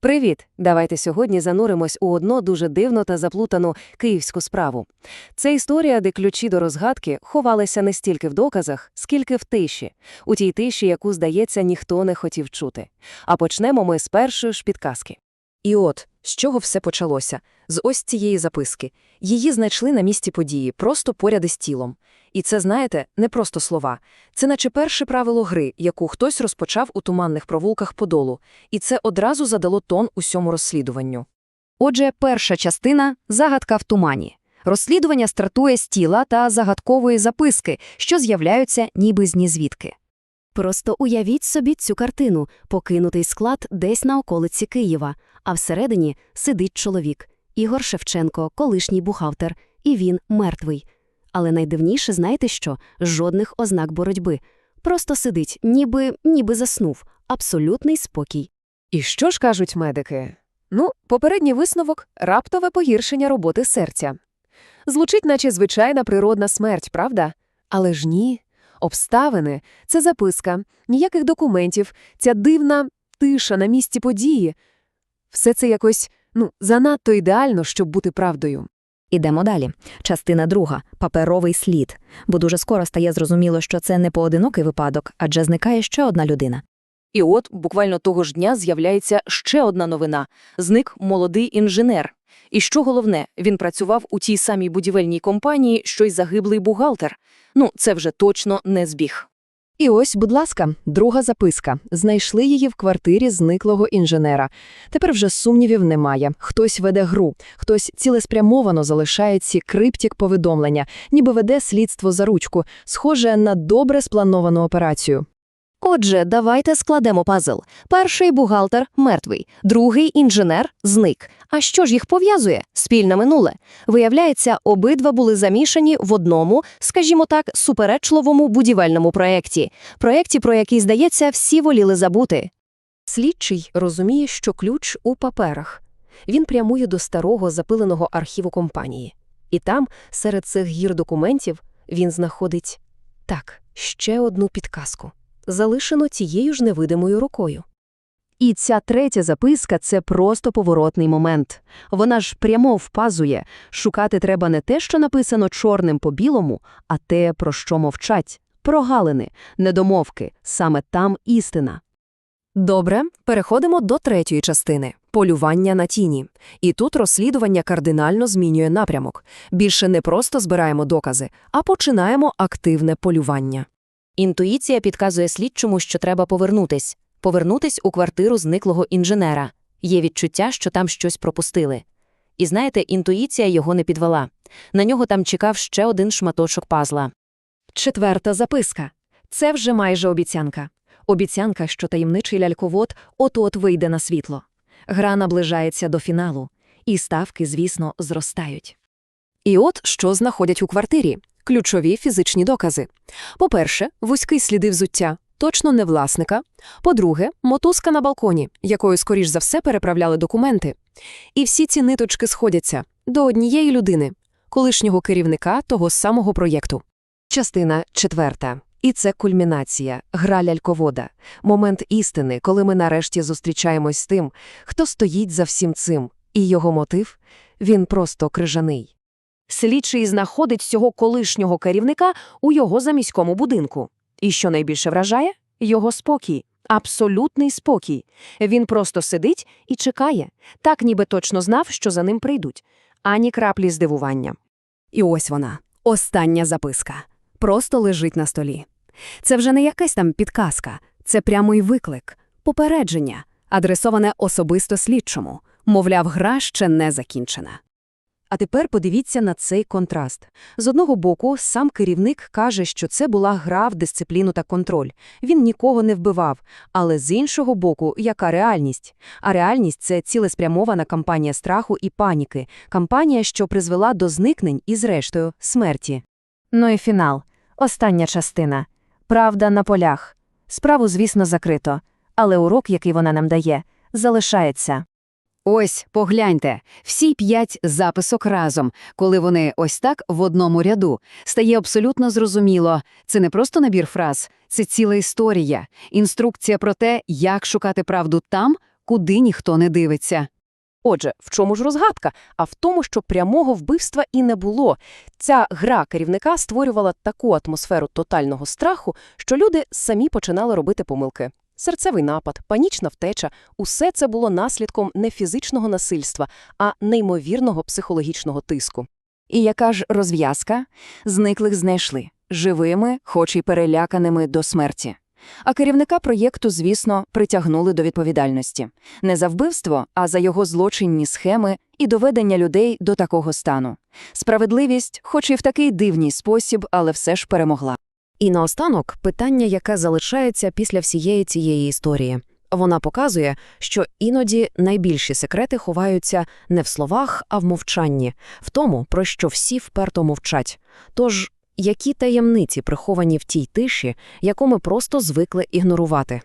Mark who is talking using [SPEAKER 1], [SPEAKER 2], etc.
[SPEAKER 1] Привіт! Давайте сьогодні зануримось у одну дуже дивну та заплутану київську справу. Це історія, де ключі до розгадки ховалися не стільки в доказах, скільки в тиші, у тій тиші, яку, здається, ніхто не хотів чути. А почнемо ми з першої ж підказки.
[SPEAKER 2] І от, з чого все почалося? З ось цієї записки. Її знайшли на місці події, просто поряд із тілом. І це, знаєте, не просто слова. Це наче перше правило гри, яку хтось розпочав у туманних провулках Подолу. І це одразу задало тон усьому розслідуванню.
[SPEAKER 3] Отже, перша частина – загадка в тумані. Розслідування стартує з тіла та загадкової записки, що з'являються ніби з нізвідки.
[SPEAKER 4] Просто уявіть собі цю картину – покинутий склад десь на околиці Києва, а всередині сидить чоловік – Ігор Шевченко, колишній бухгалтер, і він мертвий. Але найдивніше, знаєте що? Жодних ознак боротьби. Просто сидить, ніби, ніби заснув. Абсолютний спокій.
[SPEAKER 1] І що ж кажуть медики? Ну, попередній висновок – раптове погіршення роботи серця. Звучить, наче звичайна природна смерть, правда? Але ж ні. Обставини – це записка, ніяких документів, ця дивна тиша на місці події. Все це якось, ну, занадто ідеально, щоб бути правдою.
[SPEAKER 3] Ідемо далі. Частина друга – паперовий слід. Бо дуже скоро стає зрозуміло, що це не поодинокий випадок, адже зникає ще одна людина.
[SPEAKER 1] І от буквально того ж дня з'являється ще одна новина. Зник молодий інженер. І що головне, він працював у тій самій будівельній компанії, що й загиблий бухгалтер. Ну, це вже точно не збіг.
[SPEAKER 2] І ось, будь ласка, друга записка. Знайшли її в квартирі зниклого інженера. Тепер вже сумнівів немає. Хтось веде гру, хтось цілеспрямовано залишає ці криптік повідомлення, ніби веде слідство за ручку, схоже на добре сплановану операцію.
[SPEAKER 5] Отже, давайте складемо пазл. Перший бухгалтер мертвий, другий інженер зник. А що ж їх пов'язує? Спільне минуле. Виявляється, обидва були замішані в одному, скажімо так, суперечливому будівельному проєкті. Проєкті, про який, здається, всі воліли забути.
[SPEAKER 2] Слідчий розуміє, що ключ у паперах. Він прямує до старого запиленого архіву компанії. І там, серед цих гір документів, він знаходить так, ще одну підказку, залишену тією ж невидимою рукою. І ця третя записка – це просто поворотний момент. Вона ж прямо впазує, шукати треба не те, що написано чорним по білому, а те, про що мовчать. Прогалини, недомовки, саме там істина. Добре, переходимо до третьої частини – полювання на тіні. І тут розслідування кардинально змінює напрямок. Більше не просто збираємо докази, а починаємо активне полювання.
[SPEAKER 5] Інтуїція підказує слідчому, що треба повернутись. Повернутись у квартиру зниклого інженера. Є відчуття, що там щось пропустили. І знаєте, інтуїція його не підвела. На нього там чекав ще один шматочок пазла.
[SPEAKER 2] Четверта записка. Це вже майже обіцянка. Обіцянка, що таємничий ляльковод от-от вийде на світло. Гра наближається до фіналу, і ставки, звісно, зростають. І от що знаходять у квартирі – ключові фізичні докази. По-перше, вузький сліди взуття, точно не власника. По-друге, мотузка на балконі, якою, скоріш за все, переправляли документи. І всі ці ниточки сходяться до однієї людини – колишнього керівника того самого проєкту. Частина четверта. І це кульмінація, гра ляльковода, момент істини, коли ми нарешті зустрічаємось з тим, хто стоїть за всім цим, і його мотив – він просто крижаний. Слідчий знаходить цього колишнього керівника у його заміському будинку. І що найбільше вражає? Його спокій. Абсолютний спокій. Він просто сидить і чекає, так ніби точно знав, що за ним прийдуть. Ані краплі здивування. І ось вона, остання записка. Просто лежить на столі. Це вже не якась там підказка, це прямий виклик, попередження, адресоване особисто слідчому. Мовляв, гра ще не закінчена. А тепер подивіться на цей контраст. З одного боку, сам керівник каже, що це була гра в дисципліну та контроль. Він нікого не вбивав. Але з іншого боку, яка реальність? А реальність – це цілеспрямована кампанія страху і паніки, кампанія, що призвела до зникнень і, зрештою, смерті. Ну і фінал. Остання частина. Правда на полях. Справу, звісно, закрито. Але урок, який вона нам дає, залишається.
[SPEAKER 3] Ось, погляньте, всі п'ять записок разом, коли вони ось так в одному ряду, стає абсолютно зрозуміло. Це не просто набір фраз, це ціла історія, інструкція про те, як шукати правду там, куди ніхто не дивиться.
[SPEAKER 1] Отже, в чому ж розгадка? А в тому, що прямого вбивства і не було. Ця гра керівника створювала таку атмосферу тотального страху, що люди самі починали робити помилки. Серцевий напад, панічна втеча – усе це було наслідком не фізичного насильства, а неймовірного психологічного тиску.
[SPEAKER 2] І яка ж розв'язка? Зниклих знайшли. Живими, хоч і переляканими до смерті. А керівника проєкту, звісно, притягнули до відповідальності. Не за вбивство, а за його злочинні схеми і доведення людей до такого стану. Справедливість, хоч і в такий дивній спосіб, але все ж перемогла.
[SPEAKER 4] І наостанок питання, яке залишається після всієї цієї історії. Вона показує, що іноді найбільші секрети ховаються не в словах, а в мовчанні, в тому, про що всі вперто мовчать. Тож, які таємниці приховані в тій тиші, яку ми просто звикли ігнорувати?